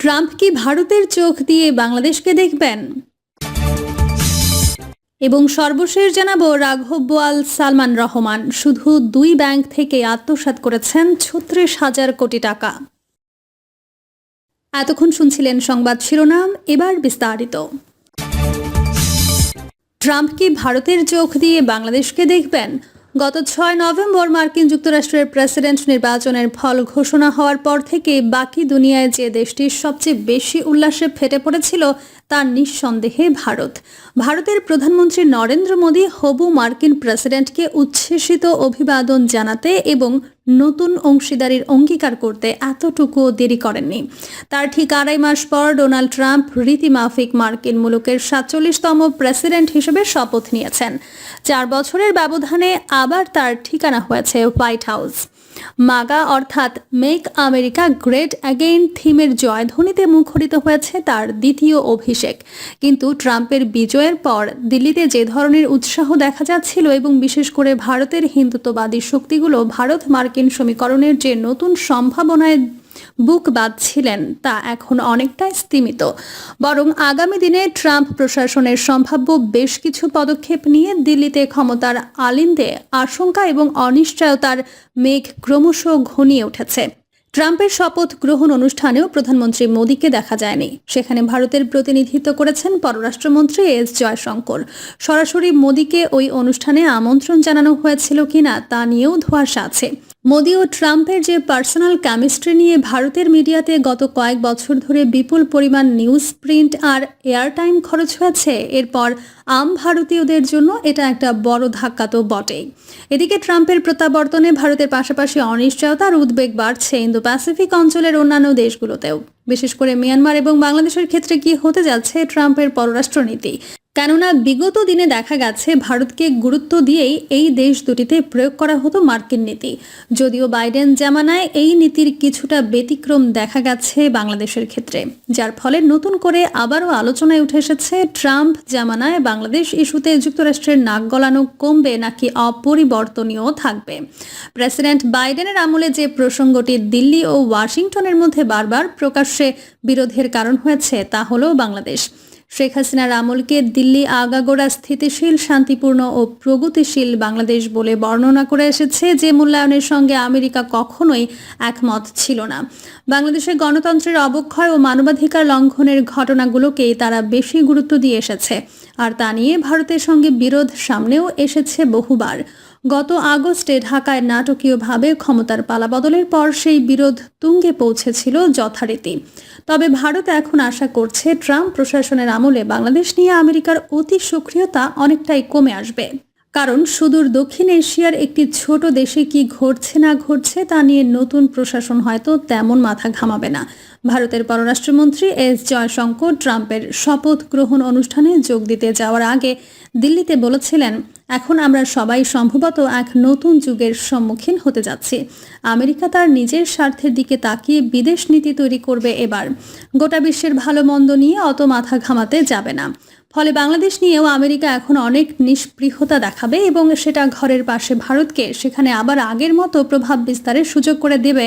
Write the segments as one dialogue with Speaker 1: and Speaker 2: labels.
Speaker 1: Trump কি ভারতের চোখ দিয়ে বাংলাদেশকে দেখবেন? এবং সর্বশেষ জানাব, রাঘব বোয়াল সালমান রহমান শুধু দুই ব্যাংক থেকে আত্মসাৎ করেছেন ছত্রিশ হাজার কোটি টাকা। এতক্ষণ শুনছিলেন সংবাদ শিরোনাম, এবার বিস্তারিত। ট্রাম্প কি ভারতের চোখ দিয়ে বাংলাদেশকে দেখবেন? গত ছয় নভেম্বর মার্কিন যুক্তরাষ্ট্রের প্রেসিডেন্ট নির্বাচনের ফল ঘোষণা হওয়ার পর থেকে বাকি দুনিয়ায় যে দেশটি সবচেয়ে বেশি উল্লাসে ফেটে পড়েছিল তার নিঃসন্দেহে ভারত। ভারতের প্রধানমন্ত্রী নরেন্দ্র মোদী হবু মার্কিন প্রেসিডেন্টকে উচ্ছ্বসিত অভিবাদন জানাতে এবং নতুন অংশীদারির অঙ্গীকার করতে এতটুকুও দেরি করেননি। তার ঠিক আড়াই মাস পর ডোনাল্ড ট্রাম্প রীতিমাফিক মার্কিন মুলুকের সাতচল্লিশতম প্রেসিডেন্ট হিসেবে শপথ নিয়েছেন। চার বছরের ব্যবধানে আবার তার ঠিকানা হয়েছে হোয়াইট হাউস। মাগা অর্থাৎ মেক আমেরিকা গ্রেট অ্যাগেইন থিমের জয়ধ্বনিতে মুখরিত হয়েছে তার দ্বিতীয় অভিষেক। কিন্তু ট্রাম্পের বিজয়ের পর দিল্লিতে যে ধরনের উৎসাহ দেখা যাচ্ছিল এবং বিশেষ করে ভারতের হিন্দুত্ববাদী শক্তিগুলো ভারত মার্কিন সমীকরণের যে নতুন সম্ভাবনায় বুক বাঁধছিলেন তা এখন অনেকটাই স্তীমিত। বরং আগামী দিনে ট্রাম্প প্রশাসনের সম্ভাব্য বেশ কিছু পদক্ষেপ নিয়ে দিল্লিতে ক্ষমতার আলিন্দে আশঙ্কা এবং অনিশ্চয়তার মেঘ ক্রমশ ঘনিয়ে উঠেছে। ট্রাম্পের শপথ গ্রহণ অনুষ্ঠানেও প্রধানমন্ত্রী মোদীকে দেখা যায়নি। সেখানে ভারতের প্রতিনিধিত্ব করেছেন পররাষ্ট্রমন্ত্রী এস জয়শঙ্কর। সরাসরি মোদীকে ওই অনুষ্ঠানে আমন্ত্রণ জানানো হয়েছিল কিনা তা নিয়েও ধোঁয়াশা আছে। মোদী ও ট্রাম্পের যে পার্সোনাল কেমিস্ট্রি নিয়ে ভারতের মিডিয়াতে গত কয়েক বছর ধরে বিপুল পরিমাণ নিউজ প্রিন্ট আর এয়ারটাইম খরচ হয়েছে, এরপর আম ভারতীয়দের জন্য এটা একটা বড় ধাক্কা তো বটেই। এদিকে ট্রাম্পের প্রত্যাবর্তনে ভারতের পাশাপাশি অনিশ্চয়তা আর উদ্বেগ বাড়ছে ইন্দো প্যাসিফিক অঞ্চলের অন্যান্য দেশগুলোতেও। বিশেষ করে মিয়ানমার এবং বাংলাদেশের ক্ষেত্রে কি হতে যাচ্ছে ট্রাম্পের পররাষ্ট্রনীতি? কেননা বিগত দিনে দেখা গেছে ভারতকে গুরুত্ব দিয়েই এই দেশ দুটিতে প্রয়োগ করা হতো মার্কিন নীতি। যদিও বাইডেন জামানায় এই নীতির কিছুটা ব্যতিক্রম দেখা গেছে বাংলাদেশের ক্ষেত্রে। যার ফলে নতুন করে আবারও আলোচনায় উঠে এসেছে ট্রাম্প জামানায় বাংলাদেশ ইস্যুতে যুক্তরাষ্ট্রের নাক গলানো কমবে নাকি অপরিবর্তনীয় থাকবে। প্রেসিডেন্ট বাইডেনের আমলে যে প্রসঙ্গটি দিল্লি ও ওয়াশিংটনের মধ্যে বারবার প্রকাশ্যে বিরোধের কারণ হয়েছে, তা হল বাংলাদেশ। শেখ হাসিনার আমলকে দিল্লি আগাগোড়া স্থিতিশীল, শান্তিপূর্ণ ও প্রগতিশীল বাংলাদেশ বলে বর্ণনা করে এসেছে যে মূল্যায়নের সঙ্গে আমেরিকা কখনোই একমত ছিল না। বাংলাদেশের গণতন্ত্রের অবক্ষয় ও মানবাধিকার লঙ্ঘনের ঘটনাগুলোকেই তারা বেশি গুরুত্ব দিয়ে এসেছে। আর তা নিয়ে ভারতের সঙ্গে বিরোধ সামনেও এসেছে বহুবার। গত আগস্টে ঢাকায় নাটকীয়ভাবে ক্ষমতার পালাবদলের পর সেই বিরোধ তুঙ্গে পৌঁছেছিল যথারীতি। তবে ভারত এখন আশা করছে ট্রাম্প প্রশাসনের আমলে বাংলাদেশ নিয়ে আমেরিকার অতি সক্রিয়তা অনেকটাই কমে আসবে। কারণ সুদূর দক্ষিণ এশিয়ার একটি ছোট দেশে কি ঘটছে না ঘটছে তা নিয়ে নতুন প্রশাসন হয়তো তেমন মাথা ঘামাবে না। ভারতের পররাষ্ট্রমন্ত্রী এস জয়শঙ্কর ট্রাম্পের শপথ গ্রহণ অনুষ্ঠানে যোগ দিতে যাওয়ার আগে দিল্লিতে বলেছিলেন, এখন আমরা সবাই সম্ভবত এক নতুন যুগের সম্মুখীন হতে যাচ্ছি। আমেরিকা তার নিজের স্বার্থের দিকে তাকিয়ে বিদেশ নীতি তৈরি করবে এবার। গোটা বিশ্বের ভালো মন্দ নিয়ে অত মাথা ঘামাতে যাবে না। ফলে বাংলাদেশ নিয়েও আমেরিকা এখন অনেক নিষ্পৃহতা দেখাবে এবং সেটা ঘরের পাশে ভারতকে সেখানে আবার আগের মতো প্রভাব বিস্তারের সুযোগ করে দেবে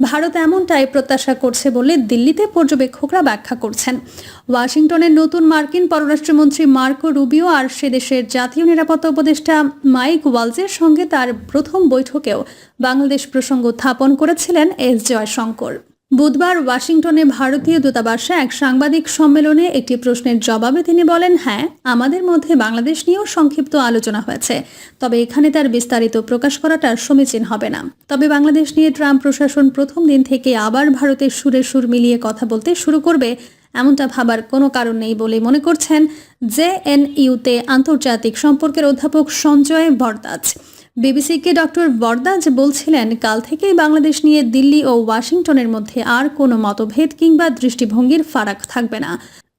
Speaker 1: ভারত এমনটাই প্রত্যাশা করছে বলে দিল্লিতে পর্যবেক্ষকরা ব্যাখ্যা করছেন। ওয়াশিংটনের নতুন মার্কিন পররাষ্ট্রমন্ত্রী মার্কো রুবিও আর সে দেশের জাতীয় নিরাপত্তা উপদেষ্টা মাইক ওয়ালজের সঙ্গে তার প্রথম বৈঠকেও বাংলাদেশ প্রসঙ্গ উত্থাপন করেছিলেন এস জয়শঙ্কর। বুধবার ওয়াশিংটনে ভারতীয় দূতাবাসে এক সাংবাদিক সম্মেলনে একটি প্রশ্নের জবাবে তিনি বলেন হ্যাঁ আমাদের মধ্যে বাংলাদেশ নিয়েও সংক্ষিপ্ত আলোচনা হয়েছে, তবে এখানে তার বিস্তারিত প্রকাশ করাটা সমীচীন হবে না। তবে বাংলাদেশ নিয়ে ট্রাম্প প্রশাসন প্রথম দিন থেকে আবার ভারতের সুরে সুর মিলিয়ে কথা বলতে শুরু করবে, এমনটা ভাবার কোনো কারণ নেই বলে মনে করছেন জে এন ইউতে আন্তর্জাতিক সম্পর্কের অধ্যাপক সঞ্জয় ভরদাজ। বিবিসিকে ডক্টর বরদাজ বলছিলেন, কাল থেকেই বাংলাদেশ নিয়ে দিল্লি ও ওয়াশিংটনের মধ্যে আর কোনো মতভেদ কিংবা দৃষ্টিভঙ্গির ফারাক থাকবে না।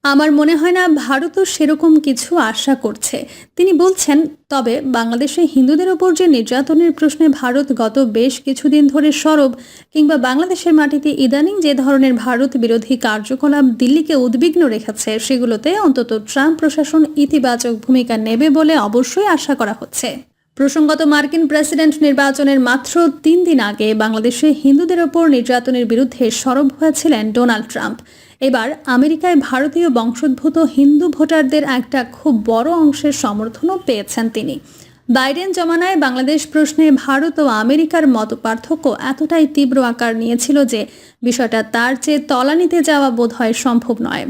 Speaker 1: আমার মনে হয় না ভারতও সেরকম কিছু আশা করছে। তিনি বলছেন, তবে বাংলাদেশে হিন্দুদের ওপর যে নির্যাতনের প্রশ্নে ভারত গত বেশ কিছুদিন ধরে সরব কিংবা বাংলাদেশের মাটিতে ইদানিং যে ধরনের ভারত বিরোধী কার্যকলাপ দিল্লিকে উদ্বিগ্ন রেখেছে, সেগুলোতে অন্তত ট্রাম্প প্রশাসন ইতিবাচক ভূমিকা নেবে বলে অবশ্যই আশা করা হচ্ছে। প্রসঙ্গত মার্কিন প্রেসিডেন্ট নির্বাচনের মাত্র তিন দিন আগে বাংলাদেশে হিন্দুদের ওপর নির্যাতনের বিরুদ্ধে সরব হয়েছিলেন ডোনাল্ড ট্রাম্প। এবার আমেরিকায় ভারতীয় বংশোদ্ভূত হিন্দু ভোটারদের একটা খুব বড় অংশের সমর্থনও পেয়েছেন তিনি। বাইডেন জমানায় বাংলাদেশ প্রশ্নে ভারত ও আমেরিকার মত পার্থক্য এতটাই তীব্র আকার নিয়েছিল যে বিষয়টা তার চেয়ে তলানিতে যাওয়া বোধ হয় সম্ভব নয়।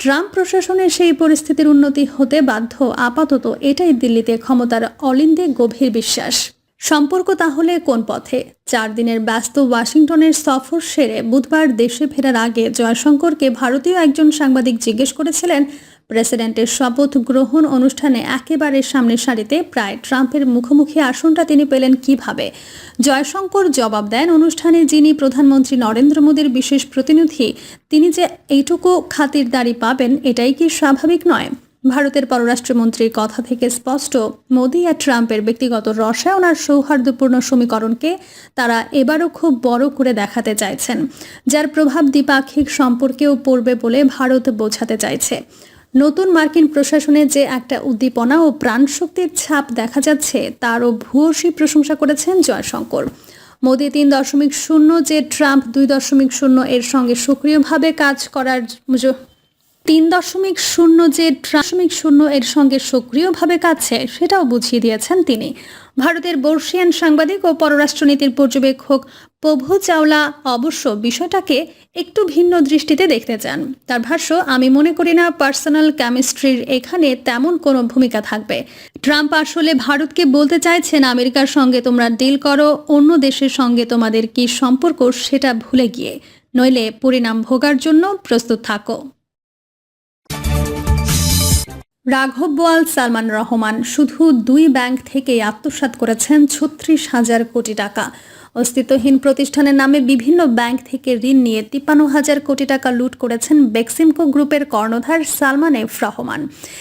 Speaker 1: ট্রাম্প প্রশাসনের সেই পরিস্থিতির উন্নতি হতে বাধ্য আপাতত এটাই দিল্লিতে ক্ষমতার অলিন্দে গভীর বিশ্বাস। সম্পর্ক তাহলে কোন পথে? চার দিনের ব্যস্ত ওয়াশিংটনের সফর সেরে বুধবার দেশে ফেরার আগে জয়শঙ্করকে ভারতীয় একজন সাংবাদিক জিজ্ঞেস করেছিলেন প্রেসিডেন্টের শপথ গ্রহণ অনুষ্ঠানে একেবারে সামনে সারিতে প্রায় ট্রাম্পের মুখোমুখি আসনটা তিনি পেলেন কীভাবে? জয়শঙ্কর জবাব দেন, অনুষ্ঠানে যিনি প্রধানমন্ত্রী নরেন্দ্র মোদীর বিশেষ প্রতিনিধি, তিনি যে এইটুকু খাতিরদারি পাবেন, এটাই কি স্বাভাবিক নয়? ভারতের পররাষ্ট্রমন্ত্রীর কথা থেকে স্পষ্ট, মোদী আর ট্রাম্পের ব্যক্তিগত রসায়ন আর সৌহার্দ্যপূর্ণ সমীকরণকে তারা এবারও খুব বড় করে দেখাতে চাইছেন, যার প্রভাব দ্বিপাক্ষিক সম্পর্কেও পড়বে বলে ভারত বোঝাতে চাইছে। নতুন মার্কিন প্রশাসনে যে একটা উদ্দীপনা ও প্রাণশক্তির ছাপ দেখা যাচ্ছে, তারও ভূয়সী প্রশংসা করেছেন জয়শঙ্কর। মোদি তিন দশমিক শূন্য, যে ট্রাম্প দুই দশমিক শূন্য, এর সঙ্গে সক্রিয়ভাবে কাজ করার তিন দশমিক শূন্য যে দশমিক শূন্য এর সঙ্গে সক্রিয়ভাবে কাছে সেটাও বুঝিয়ে দিয়েছেন তিনি। ভারতের বর্ষিয়ান সাংবাদিক ও পররাষ্ট্রনীতির পর্যবেক্ষক প্রভু চাওলা অবশ্য বিষয়টাকে একটু ভিন্ন দৃষ্টিতে দেখতে চান। তার ভাষ্য, আমি মনে করি না পার্সোনাল কেমিস্ট্রির এখানে তেমন কোনো ভূমিকা থাকবে। ট্রাম্প আসলে ভারতকে বলতে চাইছেন, আমেরিকার সঙ্গে তোমরা ডিল করো, অন্য দেশের সঙ্গে তোমাদের কি সম্পর্ক, সেটা ভুলে গিয়ে। নইলে পরিণাম ভোগার জন্য প্রস্তুত থাকো। রাঘব বোয়াল, সালমান রহমান, শুধু দুই ব্যাংক থেকে আত্মসাত করেছেন ছত্রিশ হাজার কোটি টাকা। অস্তিত্বহীন প্রতিষ্ঠানের নামে বিভিন্ন ব্যাংক থেকে ঋণ নিয়ে তিপ্পান্ন হাজার কোটি টাকা লুট করেছেন বেক্সিমকো গ্রুপের কর্ণধার সালমান এফ রহমান।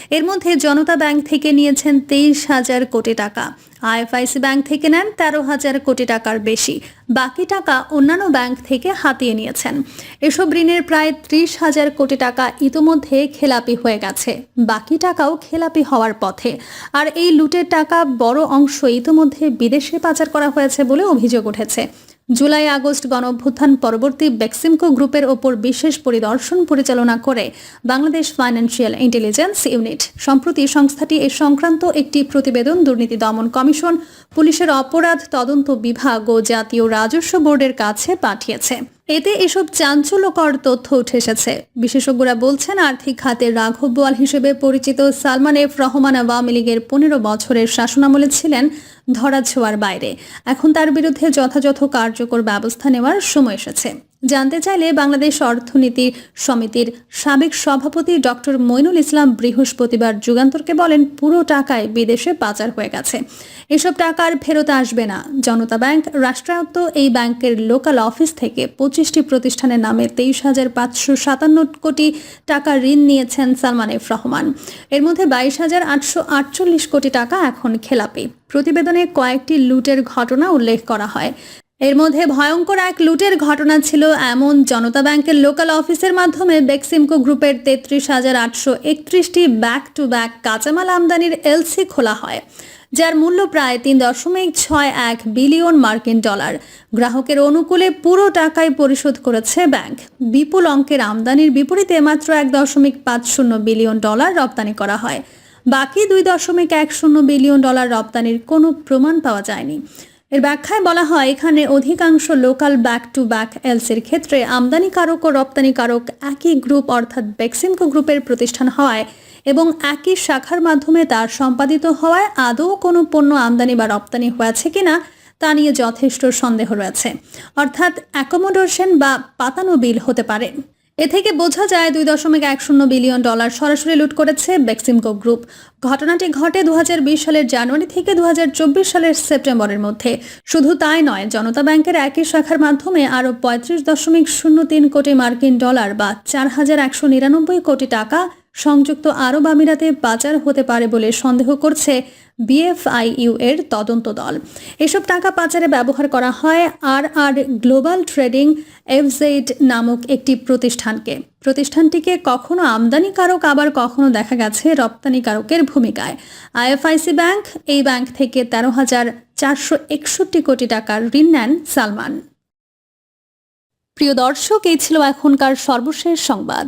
Speaker 1: এর মধ্যে জনতা ব্যাংক থেকে নিয়েছেন তেইশ হাজার কোটি টাকা। আইএফআইসি ব্যাংক থেকে নেন তেরো হাজার কোটি টাকার বেশি। বাকি টাকা অন্যান্য ব্যাংক থেকে হাতিয়ে নিয়েছেন। এসব ঋণের প্রায় ত্রিশ হাজার কোটি টাকা ইতোমধ্যে খেলাপি হয়ে গেছে। বাকি টাকাও খেলাপি হওয়ার পথে। আর এই লুটের টাকা বড় অংশ ইতোমধ্যে বিদেশে পাচার করা হয়েছে বলে অভিযোগ উঠেছে। জুলাই আগস্ট গণভ্যুত্থান পরবর্তী বেক্সিমকো গ্রুপের ওপর বিশেষ পরিদর্শন পরিচালনা করে বাংলাদেশ ফাইন্যান্সিয়াল ইন্টেলিজেন্স ইউনিট। সম্প্রতি সংস্থাটি এ সংক্রান্ত একটি প্রতিবেদন দুর্নীতি দমন কমিশন, পুলিশের অপরাধ তদন্ত বিভাগ ও জাতীয় রাজস্ব বোর্ডের কাছে পাঠিয়েছে। এতে এসব চাঞ্চল্যকর তথ্য উঠে এসেছে। বিশেষজ্ঞরা বলছেন, আর্থিক খাতে রাঘব বোয়াল হিসেবে পরিচিত সালমান এফ রহমান আওয়ামী লীগের পনেরো বছরের শাসনামলে ছিলেন ধরাছোঁয়ার বাইরে। এখন তার বিরুদ্ধে যথাযথ কার্যকর ব্যবস্থা নেওয়ার সময় এসেছে। জানতে চাইলে বাংলাদেশ অর্থনীতি সমিতির সাবেক সভাপতি ডক্টর মইনুল ইসলাম বৃহস্পতিবার যুগান্তরকে বলেন, পুরো টাকায় বিদেশে পাচার হয়ে গেছে। এসব টাকা আর ফেরত আসবে না। জনতা ব্যাংক, রাষ্ট্রায়ত্ত এই ব্যাংকের লোকাল অফিস থেকে পঁচিশটি প্রতিষ্ঠানের নামে তেইশ হাজার পাঁচশো সাতান্ন কোটি টাকা ঋণ নিয়েছেন সালমান এফ রহমান। এর মধ্যে বাইশ হাজার আটশো আটচল্লিশ কোটি টাকা এখন খেলাপি। প্রতিবেদনে কয়েকটি লুটের ঘটনা উল্লেখ করা হয়। এর মধ্যে ভয়ঙ্কর এক লুটের ঘটনা ছিল এমন। জনতা ব্যাংকের লোকাল অফিসের মাধ্যমে বেক্সিমকো গ্রুপের তেত্রিশ হাজার আটশো একত্রিশটি ব্যাক টু ব্যাক কাঁচামাল আমদানির এলসি খোলা হয়, যার মূল্য প্রায় তিন দশমিক ছয় এক বিলিয়ন মার্কিন ডলার। গ্রাহকের অনুকূলে পুরো টাকায় পরিশোধ করেছে ব্যাংক। বিপুল অঙ্কের আমদানির বিপরীতে মাত্র এক দশমিক পাঁচ শূন্য বিলিয়ন ডলার রপ্তানি করা হয়। বাকি দুই দশমিক এক শূন্য বিলিয়ন ডলার রপ্তানির কোনো প্রমাণ পাওয়া যায়নি। এর ব্যাখ্যায় বলা হয়, এখানে অধিকাংশ লোকাল ব্যাক টু ব্যাক এলসির ক্ষেত্রে আমদানিকারক ও রপ্তানিকারক একই গ্রুপ অর্থাৎ বেক্সিমকো গ্রুপের প্রতিষ্ঠান হওয়ায় এবং একই শাখার মাধ্যমে তার সম্পাদিত হওয়ায় আদৌ কোনো পণ্য আমদানি বা রপ্তানি হয়েছে কিনা তা নিয়ে যথেষ্ট সন্দেহ রয়েছে। অর্থাৎ অ্যাকোমোডেশন বা পাতানো বিল হতে পারে। এ থেকে বোঝা যায় দুই দশমিক এক শূন্য বিলিয়ন ডলার সরাসরি লুট করেছে বেক্সিমকো গ্রুপ। ঘটনাটি ঘটে দু হাজার বিশ সালের জানুয়ারি থেকে দু হাজার চব্বিশ সালের সেপ্টেম্বরের মধ্যে। শুধু তাই নয়, জনতা ব্যাংকের একই শাখার মাধ্যমে আরও পঁয়ত্রিশ দশমিক শূন্য তিন কোটি মার্কিন ডলার বা চার হাজার একশো নিরানব্বই কোটি টাকা সংযুক্ত আরব আমিরাতে পাচার হতে পারে বলে সন্দেহ করছে বিএফআইইউ এর তদন্ত দল। এসব টাকা পাচারে ব্যবহার করা হয় আর আর গ্লোবাল ট্রেডিং এফজেড নামক একটি প্রতিষ্ঠানকে। প্রতিষ্ঠানটিকে কখনো আমদানিকারক, আবার কখনো দেখা গেছে রপ্তানিকারকের ভূমিকায়। আইএফআইসি ব্যাংক এই ব্যাংক থেকে তেরো হাজার চারশো একষট্টি কোটি টাকার ঋণ নেন সালমান। প্রিয় দর্শক, এই ছিল এখনকার সর্বশেষ সংবাদ।